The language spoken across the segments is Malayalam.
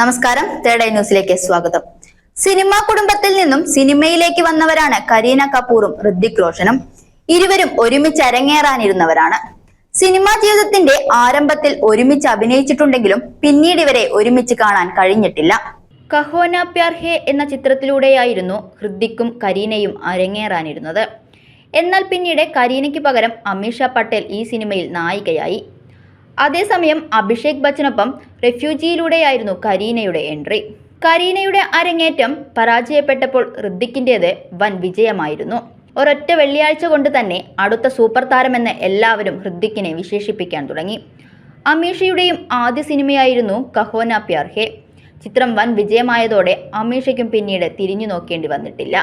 നമസ്കാരം. തേർഡ് ഐ ന്യൂസിലേക്ക് സ്വാഗതം. സിനിമാ കുടുംബത്തിൽ നിന്നും സിനിമയിലേക്ക് വന്നവരാണ് കരീന കപൂറും ഋത്തിക് റോഷനും. ഇരുവരും ഒരുമിച്ച് അരങ്ങേറാനിരുന്നവരാണ്. സിനിമാ ജീവിതത്തിന്റെ ആരംഭത്തിൽ ഒരുമിച്ച് അഭിനയിച്ചിട്ടുണ്ടെങ്കിലും പിന്നീട് ഇവരെ ഒരുമിച്ച് കാണാൻ കഴിഞ്ഞിട്ടില്ല. കഹോന പ്യാർ ഹേ എന്ന ചിത്രത്തിലൂടെയായിരുന്നു ഹൃദിക്കും കരീനയും അരങ്ങേറാനിരുന്നത്. എന്നാൽ പിന്നീട് കരീനയ്ക്ക് പകരം അമീഷ പട്ടേൽ ഈ സിനിമയിൽ നായികയായി. അതേസമയം അഭിഷേക് ബച്ചനൊപ്പം റെഫ്യൂജിയിലൂടെയായിരുന്നു കരീനയുടെ എൻട്രി. കരീനയുടെ അരങ്ങേറ്റം പരാജയപ്പെട്ടപ്പോൾ ഋദ്ദിക്കിന്റേത് വൻ വിജയമായിരുന്നു. ഒരൊറ്റ വെള്ളിയാഴ്ച കൊണ്ട് തന്നെ അടുത്ത സൂപ്പർ താരമെന്ന് എല്ലാവരും ഹൃദ്ദിക്കിനെ വിശേഷിപ്പിക്കാൻ തുടങ്ങി. അമീഷയുടെയും ആദ്യ സിനിമയായിരുന്നു കഹോന പ്യാർ ഹേ ചിത്രം വൻ വിജയമായതോടെ അമീഷയ്ക്കും പിന്നീട് തിരിഞ്ഞു നോക്കേണ്ടി വന്നിട്ടില്ല.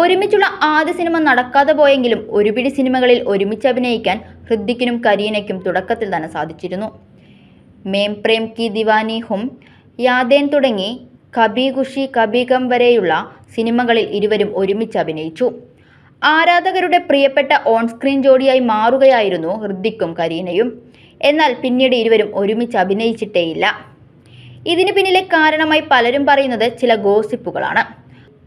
ഒരുമിച്ചുള്ള ആദ്യ സിനിമ നടക്കാതെ പോയെങ്കിലും ഒരുപിടി സിനിമകളിൽ ഒരുമിച്ച് അഭിനയിക്കാൻ ഹൃദ്ദിക്കിനും കരീനയ്ക്കും തുടക്കത്തിൽ തന്നെ സാധിച്ചിരുന്നു. മേം പ്രേം കി ദിവാനി ഹും യാദേൻ തുടങ്ങി കബി ഖുഷി കബികം വരെയുള്ള സിനിമകളിൽ ഇരുവരും ഒരുമിച്ച് അഭിനയിച്ചു. ആരാധകരുടെ പ്രിയപ്പെട്ട ഓൺ സ്ക്രീൻ ജോഡിയായി മാറുകയായിരുന്നു ഹൃദിക്കും കരീനയും. എന്നാൽ പിന്നീട് ഇരുവരും ഒരുമിച്ച് അഭിനയിച്ചിട്ടേയില്ല. ഇതിന് പിന്നിലെ കാരണമായി പലരും പറയുന്നത് ചില ഗോസിപ്പുകളാണ്.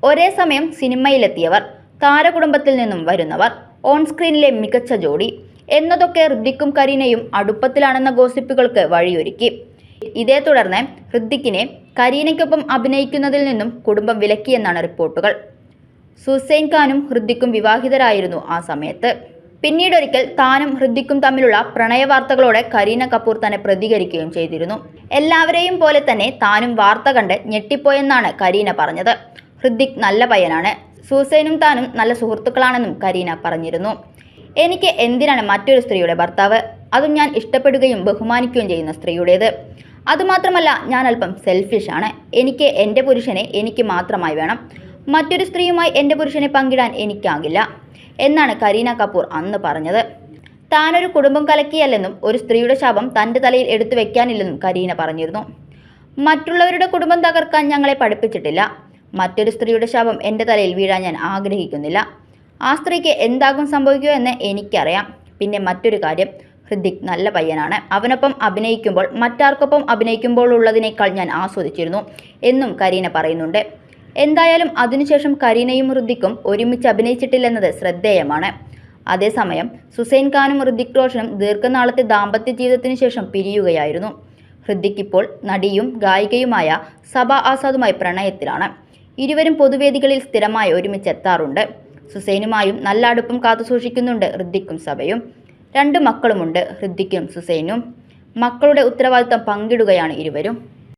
ഒരേ സമയം സിനിമയിലെത്തിയവർ താരകുടുംബത്തിൽ നിന്നും വരുന്നവർ ഓൺ സ്ക്രീനിലെ മികച്ച ജോഡി. എന്നതൊക്കെ ഹൃദിക്കും കരീനയും അടുപ്പത്തിലാണെന്ന ഗോസിപ്പുകൾക്ക് വഴിയൊരുക്കി. ഇതേ തുടർന്ന് ഹൃദിക്കിനെ കരീനയ്ക്കൊപ്പം അഭിനയിക്കുന്നതിൽ നിന്നും കുടുംബം വിലക്കിയെന്നാണ് റിപ്പോർട്ടുകൾ. സുസൈൻ ഖാനും ഹൃദിക്കും വിവാഹിതരായിരുന്നു ആ സമയത്ത്. പിന്നീടൊരിക്കൽ താനും ഹൃദിക്കും തമ്മിലുള്ള പ്രണയ വാർത്തകളോടെ കരീന കപൂർ തന്നെ പ്രതികരിക്കുകയും ചെയ്തിരുന്നു. എല്ലാവരെയും പോലെ തന്നെ താനും വാർത്ത കണ്ട് ഞെട്ടിപ്പോയെന്നാണ് കരീന പറഞ്ഞത്. ഹൃദിക് നല്ല പയ്യനാണ്. സുസൈനും താനും നല്ല സുഹൃത്തുക്കളാണെന്നും കരീന പറഞ്ഞിരുന്നു. എനിക്ക് എന്തിനാണ് മറ്റൊരു സ്ത്രീയുടെ ഭർത്താവ്? അതും ഞാൻ ഇഷ്ടപ്പെടുകയും ബഹുമാനിക്കുകയും ചെയ്യുന്ന സ്ത്രീയുടേത്. അതുമാത്രമല്ല ഞാൻ അല്പം സെൽഫിഷ് ആണ്. എനിക്ക് എന്റെ പുരുഷനെ എനിക്ക് മാത്രമായി വേണം. മറ്റൊരു സ്ത്രീയുമായി എന്റെ പുരുഷനെ പങ്കിടാൻ എനിക്കാകില്ല. എന്നാണ് കരീന കപൂർ അന്ന് പറഞ്ഞത്. താനൊരു കുടുംബം കലക്കിയല്ലെന്നും ഒരു സ്ത്രീയുടെ ശാപം തന്റെ തലയിൽ എടുത്തു വെക്കാനില്ലെന്നും കരീന പറഞ്ഞിരുന്നു. മറ്റുള്ളവരുടെ കുടുംബം തകർക്കാൻ ഞങ്ങളെ പഠിപ്പിച്ചിട്ടില്ല. മറ്റൊരു സ്ത്രീയുടെ ശാപം എന്റെ തലയിൽ വീഴാൻ ഞാൻ ആഗ്രഹിക്കുന്നില്ല. ആ സ്ത്രീക്ക് എന്താകും സംഭവിക്കുക എന്ന് എനിക്കറിയാം. പിന്നെ മറ്റൊരു കാര്യം ഹൃദിക് നല്ല പയ്യനാണ്. അവനൊപ്പം അഭിനയിക്കുമ്പോൾ മറ്റാർക്കൊപ്പം അഭിനയിക്കുമ്പോൾ ഉള്ളതിനേക്കാൾ ഞാൻ ആസ്വദിച്ചിരുന്നു എന്നും കരീന പറയുന്നുണ്ട്. എന്തായാലും അതിനുശേഷം കരീനയും ഹൃദിക്കും ഒരുമിച്ച് അഭിനയിച്ചിട്ടില്ലെന്നത് ശ്രദ്ധേയമാണ്. അതേസമയം സുസൈൻ ഖാനും ഹൃദിക് റോഷനും ദീർഘനാളത്തെ ദാമ്പത്യ ജീവിതത്തിന് ശേഷം പിരിയുകയായിരുന്നു. ഹൃദിക് ഇപ്പോൾ നടിയും ഗായികയുമായ സബ ആസാദുമായി പ്രണയത്തിലാണ്. ഇരുവരും പൊതുവേദികളിൽ സ്ഥിരമായി ഒരുമിച്ചെത്താറുണ്ട് സുസൈനുമായും നല്ല അടുപ്പം കാത്തുസൂക്ഷിക്കുന്നുണ്ട് ഹൃദിക്കും സഭയും. രണ്ട് മക്കളുമുണ്ട് ഹൃദിക്കും സുസൈനും. മക്കളുടെ ഉത്തരവാദിത്തം പങ്കിടുകയാണ് ഇരുവരും.